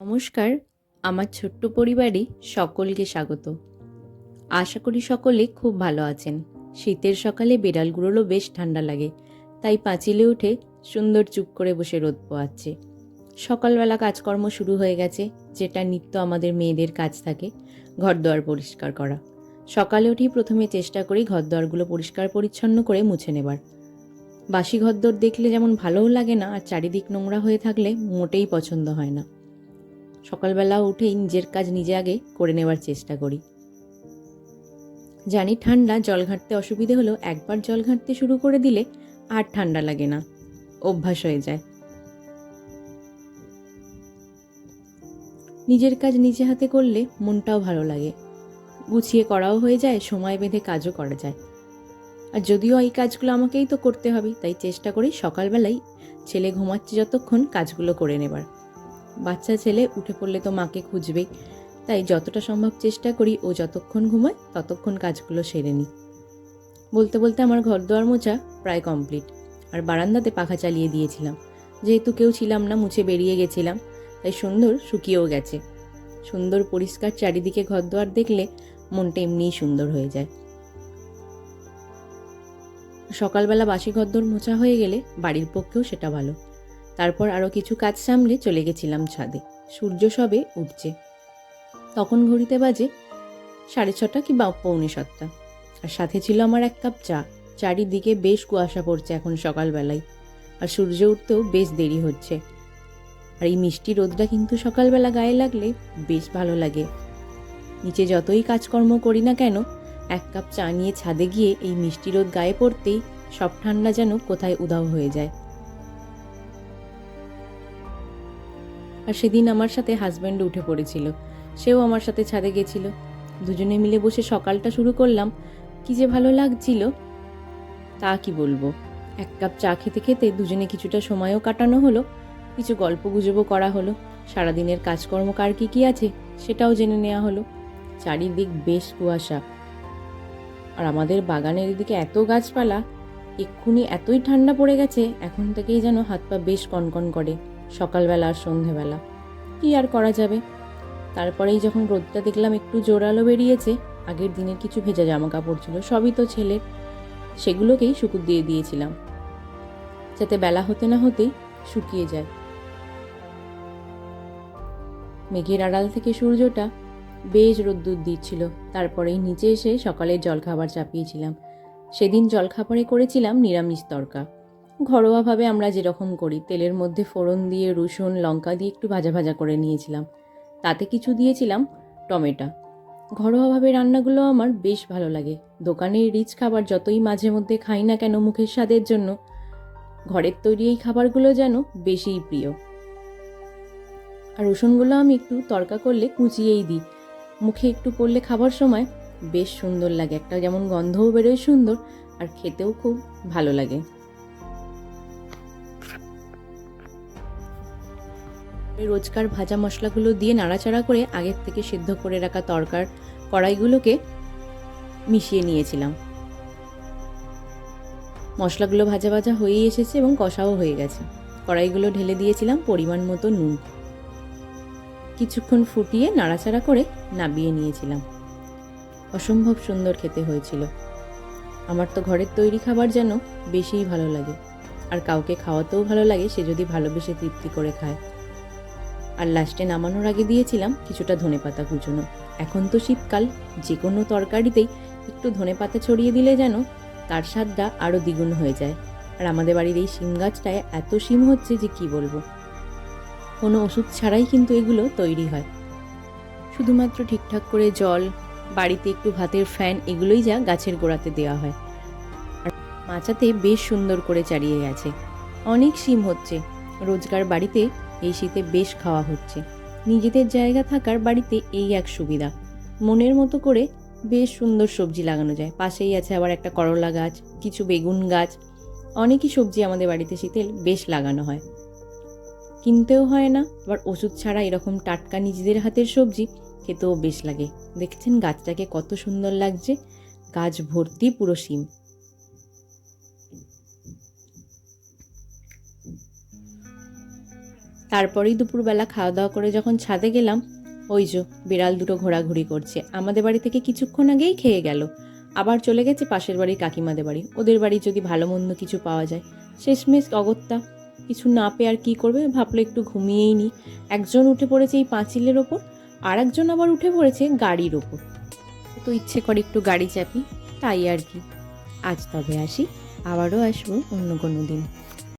নমস্কার, আমার ছোট্ট পরিবারে সকলকে স্বাগত। আশা করি সকলে খুব ভালো আছেন। শীতের সকালে বেড়ালগুলোরও বেশ ঠান্ডা লাগে, তাই পাঁচিলে উঠে সুন্দর চুপ করে বসে রোদ পোয়াচ্ছে সকালবেলা কাজকর্ম শুরু হয়ে গেছে, যেটা নিত্য আমাদের মেয়েদের কাজ থাকে, ঘরদোয়ার পরিষ্কার করা। সকালে উঠেই প্রথমে চেষ্টা করি ঘরদোয়ারগুলো পরিষ্কার পরিচ্ছন্ন করে মুছে নেবার। বাসি ঘরদোর দেখলে যেমন ভালোও লাগে না, আর চারিদিক নোংরা হয়ে থাকলে মোটেই পছন্দ হয় না। সকালবেলা উঠেই নিজের কাজ নিজে আগে করে নেওয়ার চেষ্টা করি। জানি ঠান্ডা, জল ঘাঁটতে অসুবিধে হলো একবার জল ঘাঁটতে শুরু করে দিলে আর ঠান্ডা লাগে না। অভ্যাস হয়ে যায়। নিজের কাজ নিজে হাতে করলে মনটাও ভালো লাগে। গুছিয়ে করাও হয়ে যায়, সময় বেঁধে কাজও করা যায়। আর যদিও এই কাজগুলো আমাকেই তো করতে হবে, তাই চেষ্টা করি সকালবেলাই ছেলে ঘুমাচ্ছে যতক্ষণ কাজগুলো করে নেবার। বাচ্চা ছেলে উঠে পড়লে তো মাকে খুঁজবেই তাই যতটা সম্ভব চেষ্টা করি ও যতক্ষণ ঘুমায় ততক্ষণ কাজগুলো সেরে নিই। বলতে বলতে আমার ঘর দোয়ার মোছা প্রায় কমপ্লিট। আর বারান্দাতে পাখা চালিয়ে দিয়েছিলাম। যেহেতু কেউ ছিলাম না, মুছে বেরিয়ে গেছিলাম, তাই সুন্দর শুকিয়েও গেছে। সুন্দর পরিষ্কার চারিদিকে ঘর দোয়ার দেখলে মনটা এমনিই সুন্দর হয়ে যায়। সকালবেলা বাসি ঘরদোর মোছা হয়ে গেলে বাড়ির পক্ষেও সেটা ভালো। তারপর আরও কিছু কাজ সামলে চলে গেছিলাম ছাদে। সূর্য সবে উঠছে। তখন ঘড়িতে বাজে সাড়ে ছটা কি বা পৌনে সাতটা। আর সাথে ছিল আমার এক কাপ চা। চারিদিকে বেশ কুয়াশা পড়ছে এখন সকালবেলায়। আর সূর্য উঠতেও বেশ দেরি হচ্ছে। আর এই মিষ্টি রোদটা কিন্তু সকালবেলা গায়ে লাগলে বেশ ভালো লাগে। নিচে যতই কাজকর্ম করি না কেন, এক কাপ চা নিয়ে ছাদে গিয়ে এই মিষ্টি রোদ গায়ে পড়তেই সব ঠান্ডা যেন কোথায় উধাও হয়ে যায়। আর সেদিন আমার সাথে হাজব্যান্ড উঠে পড়েছিল। সেও আমার সাথে ছাদে গেছিল। দুজনে মিলে বসে সকালটা শুরু করলাম। কি যে ভালো লাগছিল, তা কি বলব? এক কাপ চা খেতে খেতে দুজনে কিছুটা সময়ও কাটানো হলো, কিছু গল্প গুজবও করা হলো। সারাদিনের কাজকর্ম কার কি কি আছে, সেটাও জেনে নেওয়া হলো। চারিদিক বেশ কুয়াশা। আর আমাদের বাগানের এদিকে এত গাছপালা, এক্ষুনি এতই ঠান্ডা পড়ে গেছে, এখন থেকেই যেন হাত পা বেশ কনকন করে। সকালবেলা আর সন্ধেবেলা। কি আর করা যাবে? তারপরেই যখন রোদটা দেখলাম একটু জোরালো বেরিয়েছে, আগের দিনের কিছু ভেজা জামা কাপড় ছিল, সবই তো ছেলের। সেগুলোকেই শুকুর দিয়ে দিয়েছিলাম। যাতে বেলা হতে না হতেই শুকিয়ে যায়। মেঘের আড়াল থেকে সূর্যটা বেশ রোদ্দুর দিচ্ছিল। তারপরেই নিচে এসে সকালের জলখাবার চাপিয়েছিলাম। সেদিন জলখাবারে করেছিলাম নিরামিষ তরকা। ঘরোয়াভাবে আমরা যেরকম করি, তেলের মধ্যে ফোড়ন দিয়ে, রসুন, লঙ্কা দিয়ে একটু ভাজা ভাজা করে নিয়েছিলাম। তাতে কিছু দিয়েছিলাম, টমেটো। ঘরোয়াভাবে রান্নাগুলো আমার বেশ ভালো লাগে। দোকানের রিচ খাবার যতই মাঝে মধ্যে খাই না কেন মুখের স্বাদের জন্য, ঘরের তৈরি এই খাবারগুলো যেন বেশিই প্রিয়। আর রসুনগুলো আমি একটু তরকা করলে কুচিয়েই দিই। মুখে একটু পড়লে খাবার সময় বেশ সুন্দর লাগে, একটা যেমন গন্ধও বেরোয় সুন্দর, আর খেতেও খুব ভালো লাগে। রোজকার ভাজা মশলাগুলো দিয়ে নাড়াচাড়া করে আগের থেকে সিদ্ধ করে রাখা তরকার কড়াইগুলোকে মিশিয়ে নিয়েছিলাম। মশলাগুলো ভাজা ভাজা হয়েই এসেছে এবং কষাও হয়ে গেছে। কড়াইগুলো ঢেলে দিয়েছিলাম পরিমাণ মতো নুন। কিছুক্ষণ ফুটিয়ে নাড়াচাড়া করে নাবিয়ে নিয়েছিলাম। অসম্ভব সুন্দর খেতে হয়েছিল। আমার তো ঘরের তৈরি খাবার যেন বেশিই ভালো লাগে। আর কাউকে খাওয়াতেও ভালো লাগে, সে যদি ভালোবেসে তৃপ্তি করে খায়। আর লাস্টে নামানোর আগে দিয়েছিলাম কিছুটা ধনেপাতা কুচোনো। এখন তো শীতকাল, যে কোনো তরকারিতেই একটু ধনেপাতা ছড়িয়ে দিলে যেন তার স্বাদটা আরও দ্বিগুণ হয়ে যায়। আর আমাদের বাড়ির এই শিম গাছটায় এত শিম হচ্ছে যে কি বলব? কোনো ওষুধ ছাড়াই কিন্তু এগুলো তৈরি হয়। শুধুমাত্র ঠিকঠাক করে জল, বাড়িতে একটু ভাতের ফ্যান, এগুলোই যা গাছের গোড়াতে দেওয়া হয়। আর মাচাতে বেশ সুন্দর করে চারিয়ে গেছে। অনেক শিম হচ্ছে। রোজগার বাড়িতে এই শীতে বেশ খাওয়া হচ্ছে। নিজেদের জায়গা থাকার বাড়িতে এই এক সুবিধা। মনের মতো করে বেশ সুন্দর সবজি লাগানো যায়। পাশেই আছে আবার একটা করলা গাছ, কিছু বেগুন গাছ। অনেকই সবজি আমাদের বাড়িতে শীতে বেশ লাগানো হয়। কিনতেও হয় না, আবার ওষুধ ছাড়া এরকম টাটকা নিজেদের হাতের সবজি খেতেও বেশ লাগে। দেখছেন গাছটাকে কত সুন্দর লাগছে? গাছ ভর্তি পুরো শিম। তারপরেই দুপুরবেলা খাওয়া দাওয়া করে যখন ছাদে গেলাম, ওই যে বিড়াল দুটো ঘোরাঘুরি করছে। আমাদের বাড়ি থেকে কিছুক্ষণ আগেই খেয়ে গেল। আবার চলে গেছে পাশের বাড়ির কাকিমাদের বাড়ি। ওদের বাড়ি যদি ভালো মন্দ কিছু পাওয়া যায়। শেষমেশ অগত্যা কিছু না পেয়ে আর কী করবে? ভাবলো একটু ঘুমিয়েই নি। একজন উঠে পড়েছে এই পাঁচিলের ওপর আর একজন আবার উঠে পড়েছে গাড়ির ওপর। তো ইচ্ছে করে একটু গাড়ি চাপি, তাই আর কি। আজ তবে আসি, আবারও আসব অন্য কোনো দিন।